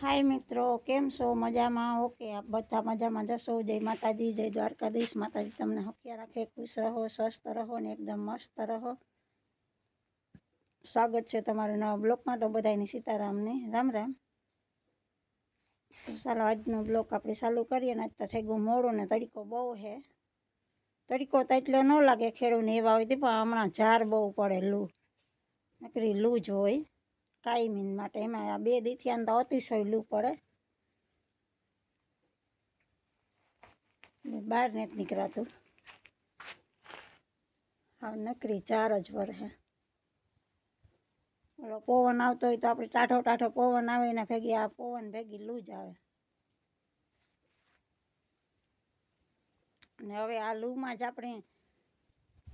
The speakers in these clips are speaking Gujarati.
હાય મિત્રો, કેમ છો? મજામાં? ઓકે, આપ બધા મજામાં જશો? જય માતાજી, જય દ્વારકાધીશ. માતાજી, તમને હકીયા રાખે, ખુશ રહો, સ્વસ્થ રહો ને એકદમ મસ્ત રહો. સ્વાગત છે તમારું નવા બ્લોકમાં. તો બધાની સીતારામને. રામ રામ. તો ચાલો, આજનો બ્લોક આપણે ચાલુ કરીએ ને આજ તો થઈ ગયું મોડું ને તડકો બહુ છે તડકો તો એટલો ન લાગે ખેડૂને એવા હોય પણ હમણાં ઝાર બહુ પડે, લૂ. નકરી લૂ જ હોય. કાયમી માટે એમાં આ બે દીથિયાને તો અતિશય લૂ પડે. બહાર નથી નીકળાતું. હા નકરી ચાર જ વરહે. ઓલો પવન આવતો હોય તો આપણે ટાઢો ટાઢો પવન આવે, એના ભેગી આ પવન ભેગી લૂ જ આવે. અને હવે આ લૂમાં જ આપણે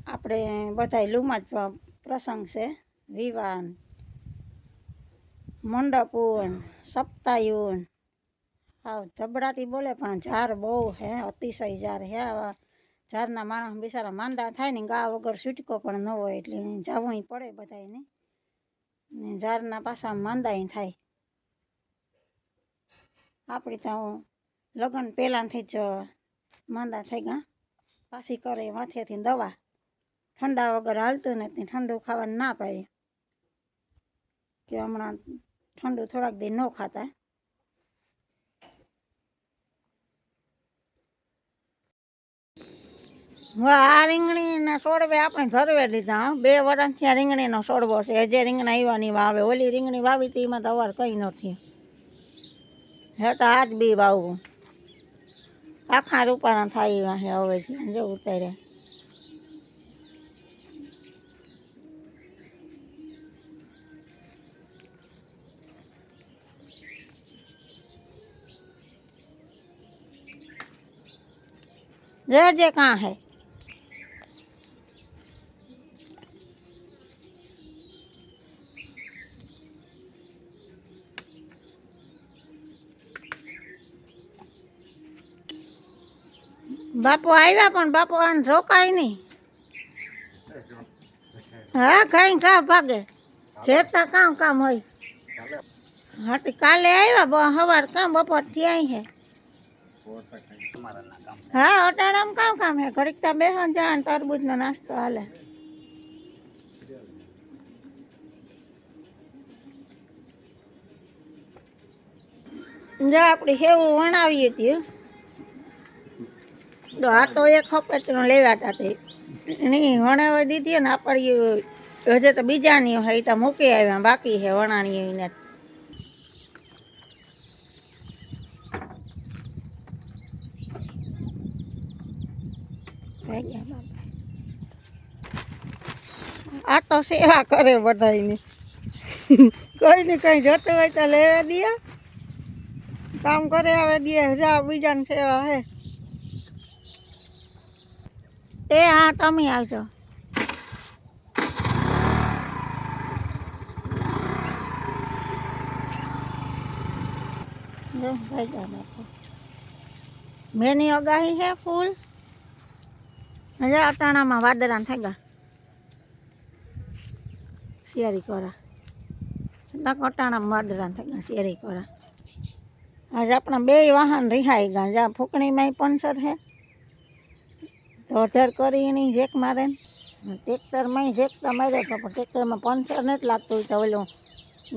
આપણે બધા લૂમાં જ પ્રસંગ છે. વિવાહ મંડપુન, સપ્તાયુન. આવ ધબડાટી બોલે પણ ઝાર બહુ હે, અતિશય ઝાર હે ઝારના માણસ બિચારા માંદા થાય ને ગા વગર છૂટકો પણ ન હોય એટલે જવું પડે બધાને ને ઝારના પાછા માંદાય થાય. આપણે તો લગ્ન પહેલાંથી જ માંદા થઈ ગયા પાછી કરે માથેથી દવા. ઠંડા વગર હાલતું નથી ઠંડુ ખાવાનું ના પાડે કે હમણાં ઠંડુ થોડાક દી ન ખાતા. આ રીંગણીના સોડવે આપણે ધરવે દીધા બે વર્ષથી આ રીંગણીનો સોડવો છે. જે રીંગણા આવ્યા વાવે. ઓલી રીંગણી વાવી હતી, એમાં તો અવાર કંઈ નથી હે તો આજ બી વાવવું આખા રૂપાના થાય એવા છે હવે જવું ઉતાર્યા. जे जे कहाँ है બાપુ આવ્યા પણ બાપુ આને રોકાય નહીં હા કઈ કા ભાગે ખેતર કામ કામ હોય હા તો કાલે આવ્યા બ સવાર કામ બપોર થી આવી છે હા, અટાણામાં કામ કામ હે? ઘડીક તા બેસન જા તરબૂચનો નાસ્તો હાલે. જો આપણે હેવું વણાવીએ છીએ તો આ તો એક હપેતનો લેવા હતા તે. નહીં વણાવી દીધી ને આપણી હજે તો બીજાની હોય તો મૂકી આવ્યા, બાકી છે વણાણી એને આ તો સેવા કરે બધાયની. કોઈ ને કઈ જતું હોય તો લેવા દે. કામ કરે આવે દે જા બીજાની સેવા હે. એ હા, તમે આવજો. મેની અગાહી છે ફૂલ? હજા અટાણામાં વાદળા થઈ ગયા શિયારી કોરા અટાણામાં વાદળા થઈ ગયા શિયારી કોરા. આજે આપણા બે વાહન રિહાઈ ગયા જ્યાં ફૂંકણીમાંય પંચર છે તો કરી કરીને જેક મારે ટ્રેક્ટરમાંય ટ્રેક્ટરમાં જેક તો માર્યો હતો પણ ટ્રેક્ટરમાં પંચર નથી લાગતું હોય તો ઓલું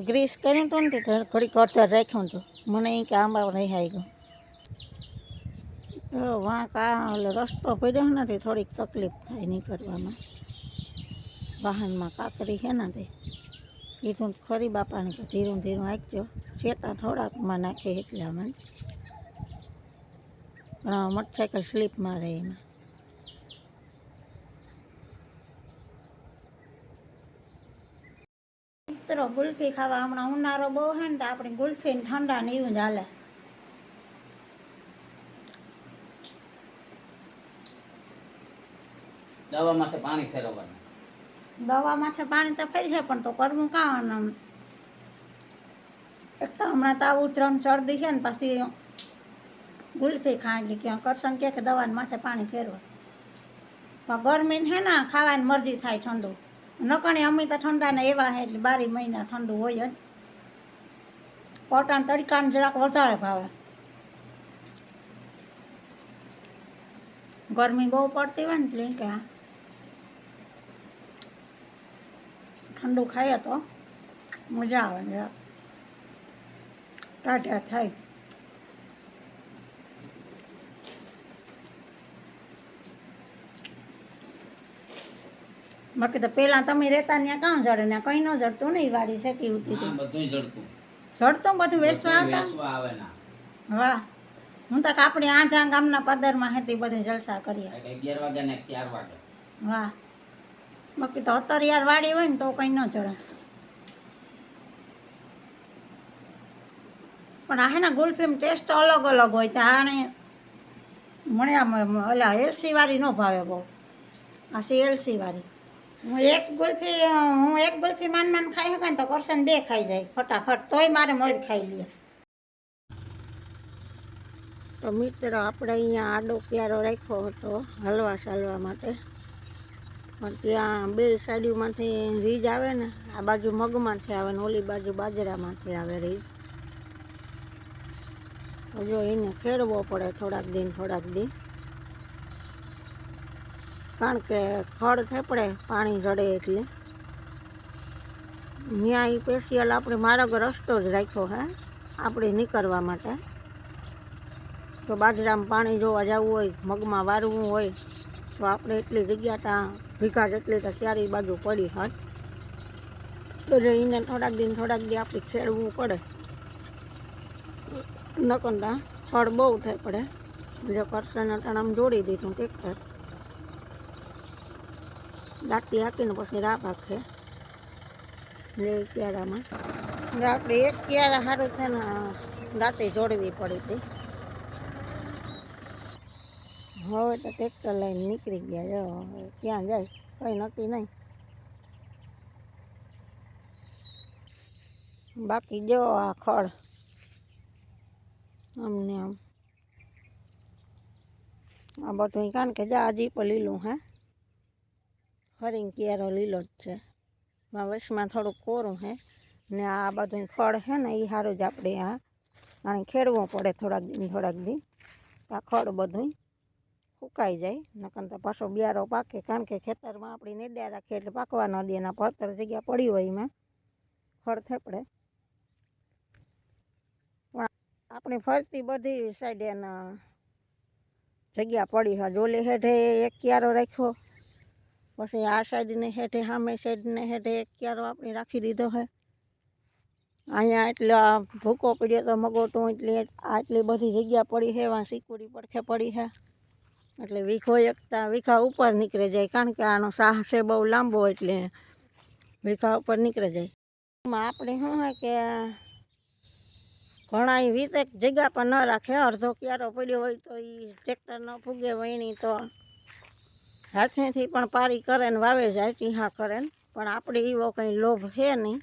ગ્રીસ કર્યું હતું ને તે ઘડીક અધર રાખ્યું હતું. મને એ કે આંબા રિહાઈ ગયું તો વાં કા ઓલો રસ્તો પડ્યો નથી થોડીક તકલીફ થાય નીકળવામાં વાહનમાં કાકરી છે ને તે. કીધું ખરી બાપાને કે ધીરું ધીરું આંકજો ચેતા થોડાકમાં નાખે એટલે મને પણ આ મોટરસાઇકલ સ્લીપ મારે એમાં. મિત્રો, ગુલ્ફી ખાવા હમણાં ઉનાળો બહુ હે ને, તો આપણે ગુલ્ફી ઠંડા ને એવું જ હાલે. દવા માથે પાણી ફેરવવાનું. દવા માથે પાણી તો ફેરશે, પણ તો કરવું કાં એક તો હમણાં તાવ ઉતરણ શરદી છે ને, પછી ગુલ્ફી ખાંડી કે કરશન કે દવા દવાને માથે પાણી ફેરવા. પણ ગરમીને હે ને, ખાવાની મરજી થાય ઠંડુ. નકણે અમે તો ઠંડાને એવા હે, એટલે બારી મહિના ઠંડુ હોય જ. પોટાના તડકાને જરાક વધારે ભાવે. ગરમી બહુ પડતી હોય ને, એટલે કે આ ઠંડુ ખાઈએ તો મજા આવે ને ટાઢા થાય. બાકી તો પહેલાં તમે રહેતા ત્યાં કામ જડે? ને કંઈ ન જડતું નહીં વાડી સેટી ઉતી હતી જડતું. જડતું બધું વેસવા આવતા? વાહ. હું તો આપણે આજા ગામના પદરમાં હતી બધું જલસા કરીએ અગિયાર વાગ્યા ને ચાર વાગે. વાહ. બાકી તો અત્યારે યાર વાડી હોય ને તો કંઈ ન ચડે. પણ આ હેના ગુલ્ફીમ ટેસ્ટ અલગ અલગ હોય તો આને મને આમ ઓલા એલસી વાળી ન ભાવે બહુ. આ એલસી વાળી. હું એક ગુલ્ફી, હું એક ગુલ્ફી માન માન ખાઈ શકાય ને તો કરશન બે ખાઈ જાય, ફટાફટ. તોય મારે મોજ ખાઈ લે. તો મિત્ર, આપણે અહીંયા આડો ક્યારો રાખ્યો હતો હલવા ચાલવા માટે. પણ ત્યાં બે સાઈડમાંથી રીજ આવે ને, આ બાજુ મગમાંથી આવે ને, ઓલી બાજુ બાજરામાંથી આવે રીજ. જો એને ખેડવો પડે થોડાક દિન થોડાક દિન. કારણ કે ખડ થેપડે, પાણી રડે એટલે. ત્યાં એ સ્પેશિયલ આપણે માર્ગ રસ્તો જ રાખ્યો હે, આપણે નીકળવા માટે. તો બાજરામાં પાણી જોવા જવું હોય, મગમાં વારવું હોય, તો આપણે એટલી જગ્યા ત્યાં ભીખા જેટલી તો ચારેય બાજુ પડી હોય તો જે એને થોડાક દિન, થોડાક દી આપણે ખેડવું પડે. નકંદા ફળ બહુ થાય પડે. જો કરશન આમ જોડી દીધું કે દાંતી હાકીને પછી રાપ આખે જે ક્યારામાં. આપણે એક ક્યારા સારું છે ને, દાંતી જોડવી પડી હતી. હવે તો ટ્રેક્ટર લઈને નીકળી ગયા જો હવે ક્યાં જાય? કંઈ નક્કી નહીં. બાકી જો આ ખડ આમને આમ. આ બધું કારણ કે જા હજી પણ લીલું હે. ફરીને ક્યારો લીલો જ છે. માં વચમાં થોડુંક કોરું હે. ને આ બધું ખડ છે ને એ સારું જ આપણે આ. આને ખેડવું પડે થોડાક દિન થોડાક દિન આ ખડ બધું સુકાઈ જાય, નકર તો પાછો બિયારો પાકે, કારણ કે ખેતરમાં આપણી નેદ્યા રાખીએ એટલે પાકવા ન દે એના પડતર જગ્યા પડી હોય એમાં, ખડ થેપડે. પણ આપણી ફરતી બધી સાઈડે જગ્યા પડી હોય ઓલી હેઠે એક ક્યારો રાખ્યો, પછી આ સાઈડને હેઠે, સામે સાઈડને હેઠે એક ક્યારો આપણે રાખી દીધો હોય અહીંયા એટલા ભૂકો પડ્યો તો મગોટું એટલે આટલી બધી જગ્યા પડી છે વાં સિકુડી પડખે પડી છે. એટલે વીખો એકતા વીખા ઉપર નીકળી જાય. કારણ કે આનો સાહ છે બહુ લાંબો એટલે વીખા ઉપર નીકળી જાય. આપણે શું હોય કે ઘણા વીત એક જગ્યા પર ન રાખે. અડધો ક્યારો પડ્યો હોય તો એ ટ્રેક્ટર ન ફૂગે વહીણી તો હાથેથી પણ પારી કરે ને વાવે જાય, ટીહા કરે ને. પણ આપણે એવો કંઈ લોભ છે નહીં.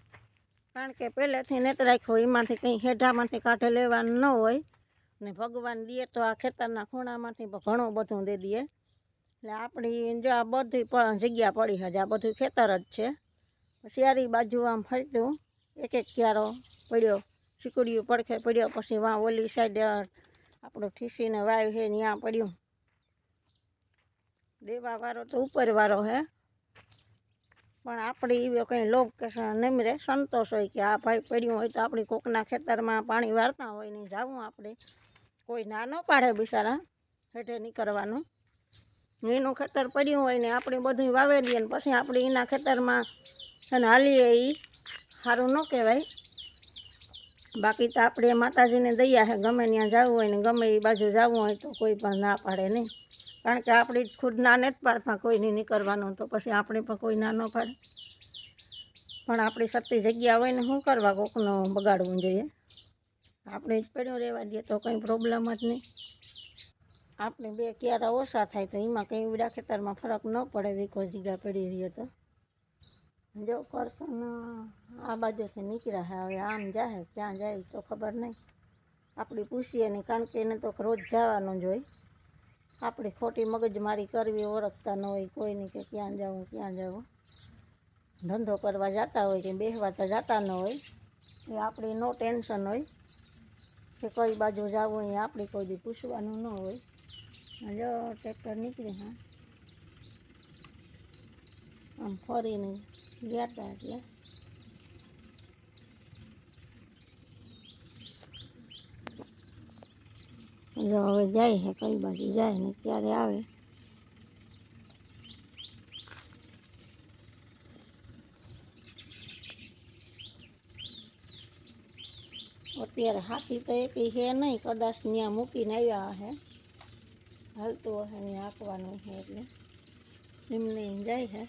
કારણ કે પહેલેથી નેત રાખ્યો એમાંથી કંઈ હેઠામાંથી કાઢે લેવાનું ન હોય. ને ભગવાન દે તો આ ખેતરના ખૂણામાંથી ઘણું બધું દે દે. એટલે આપણી જો આ બધી પણ જગ્યા પડી હશે, આ બધું ખેતર જ છે. શિયારી બાજુ આમ ફરતું એક એક ક્યારો પડ્યો સીકડીયું પડખે પડ્યો, પછી વાં ઓલી સાઈડ આપણું ઠીસીને વાવ છે ત્યાં પડ્યું. દેવાવાળો તો ઉપરવાળો હે. પણ આપણે એવો કંઈ લોભ કે નિમરે સંતોષ હોય કે આ ભાઈ પડ્યું હોય તો આપણી કોકના ખેતરમાં પાણી વાળતા હોય ને જાવું આપણે. કોઈ ના ન પાડે બિચારા હેઠે નીકળવાનું. એનું ખેતર પડ્યું હોય ને આપણે બધું વાવેલીએ ને પછી આપણે એના ખેતરમાં અને હાલીએ એ સારું ન કહેવાય. બાકી તો આપણે માતાજીને દયા છે ગમે ત્યાં જવું હોય ને ગમે એ બાજુ જવું હોય તો કોઈ પણ ના પાડે નહીં કારણ કે આપણે ખુદ ના જ પાડતા કોઈને નીકળવાનું તો પછી આપણે પણ કોઈ ના ન પાડે. પણ આપણી સત્તી જગ્યા હોય ને શું કરવા કોકનો બગાડવું જોઈએ? આપણે જ પડ્યું રહેવા દઈએ તો કંઈ પ્રોબ્લેમ જ નહીં. આપણે બે ક્યારા ઓછા થાય તો એમાં કંઈ ઉડા ખેતરમાં ફરક ન પડે વીકો જીગા પડી રહીએ તો. જો કરશન આ બાજુથી નીકળ્યા છે હવે આમ જાય ક્યાં જાય તો ખબર નહીં. આપણે પૂછીએ નહીં, કારણ કે એને તો રોજ જવાનું જ હોય. આપણે ખોટી મગજમારી કરવી, ઓળખતા ન હોય કોઈની કે ક્યાં જવું ક્યાં જવું ધંધો કરવા જતા હોય કે બેસવા તો જતા ન હોય. એ આપણી નો ટેન્શન હોય કે કઈ બાજુ જવું અહીંયા આપણે કોઈ દી પૂછવાનું ન હોય. જો ટ્રેક્ટર નીકળે હા. આમ ફરીને ગયા હતા એટલે. જો હવે જાય છે કઈ બાજુ જાય ને ક્યારે આવે અત્યારે હાથી તો એકી છે નહીં કદાચ ત્યાં મૂકીને આવ્યા હે હાલતું હશે ને આંકવાનું છે એટલે એમને એમ જાય છે